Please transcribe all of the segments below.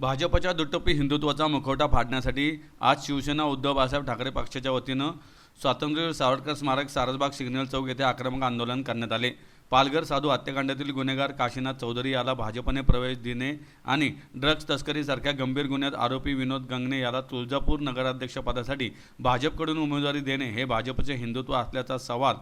भाजपच्या दुटप्पी हिंदुत्वाचा मुखवटा फाडण्यासाठी आज शिवसेना उद्धव बाळासाहेब ठाकरे पक्षाच्या वतीनं स्वातंत्र्यवीर सावरकर स्मारक सारसबाग सिग्नल चौक येथे आक्रमक आंदोलन करण्यात आले. पालघर साधू हत्याकांडातील गुन्हेगार काशीनाथ चौधरी याला भाजपने प्रवेश देणे आणि ड्रग्ज तस्करीसारख्या गंभीर गुन्ह्यात आरोपी विनोद गंगणे याला तुळजापूर नगराध्यक्षपदासाठी भाजपकडून उमेदवारी देणे हे भाजपचे हिंदुत्व असल्याचा सवाल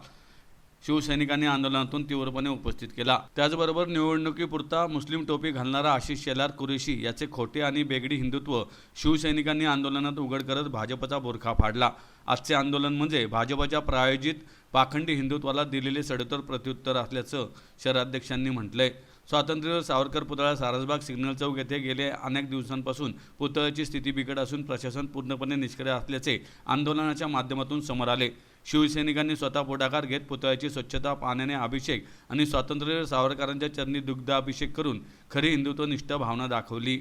शिवसैनिकांनी आंदोलनातून तीव्रपणे उपस्थित केला. त्याचबरोबर निवडणुकीपुरता मुस्लिम टोपी घालणारा आशिष शेलार कुरेशी याचे खोटे आणि बेगडी हिंदुत्व शिवसैनिकांनी आंदोलनात उघड करत भाजपचा बोरखा फाडला. आजचे आंदोलन म्हणजे भाजपच्या प्रायोजित पाखंडी हिंदुत्वाला दिलेले सडतर प्रत्युत्तर असल्याचं शहराध्यक्षांनी म्हटलंय. स्वातंत्र्यवीर सावरकर पुतळा सारसबाग सिग्नल चौक येथे गेले अनेक दिवसांपासून पुतळ्याची स्थिती बिकट असून प्रशासन पूर्णपणे निष्क्रिय असल्याचे आंदोलनाच्या माध्यमातून समोर आले. शिवसैनिकांनी स्वतः पुढाकार घेत पुतळ्याची स्वच्छता पाण्याने अभिषेक आणि स्वातंत्र्यवीर सावरकरांच्या चरणी दुग्धाभिषेक करून खरी हिंदुत्वनिष्ठ भावना दाखवली.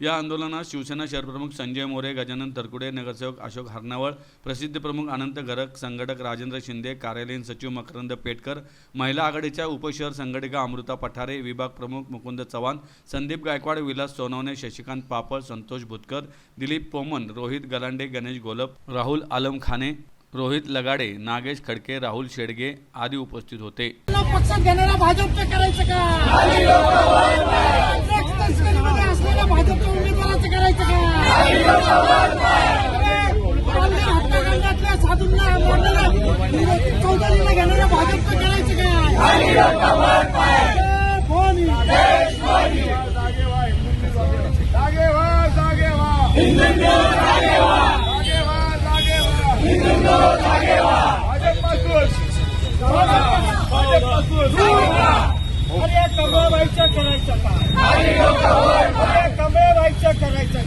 या आंदोलनात शिवसेना शहरप्रमुख संजय मोरे गजानन तरकुडे नगरसेवक अशोक हरणावळ प्रसिद्ध प्रमुख अनंत घरक संघटक राजेंद्र शिंदे कार्यालयीन सचिव मकरंद पेटकर महिला आघाडीच्या उपशहर संघटिका अमृता पठारे विभाग प्रमुख मुकुंद चव्हाण संदीप गायकवाड विलास सोनवणे शशिकांत पापळ संतोष भुतकर दिलीप पोमन रोहित गलांडे गणेश गोलप राहुल आलम खाने रोहित लगाडे नागेश खडके राहुल शेडगे आदी उपस्थित होते. पक्षात घेणारा भाजपचं करायचं का? ड्रग्ज तस्करीमध्ये असलेल्या भाजपच्या उमेदवाराचं करायचं का? साधूंना चौधरीला घेणाऱ्या भाजपचं करायचं का? जय करायचं का अरे कमळबाईचं करायचं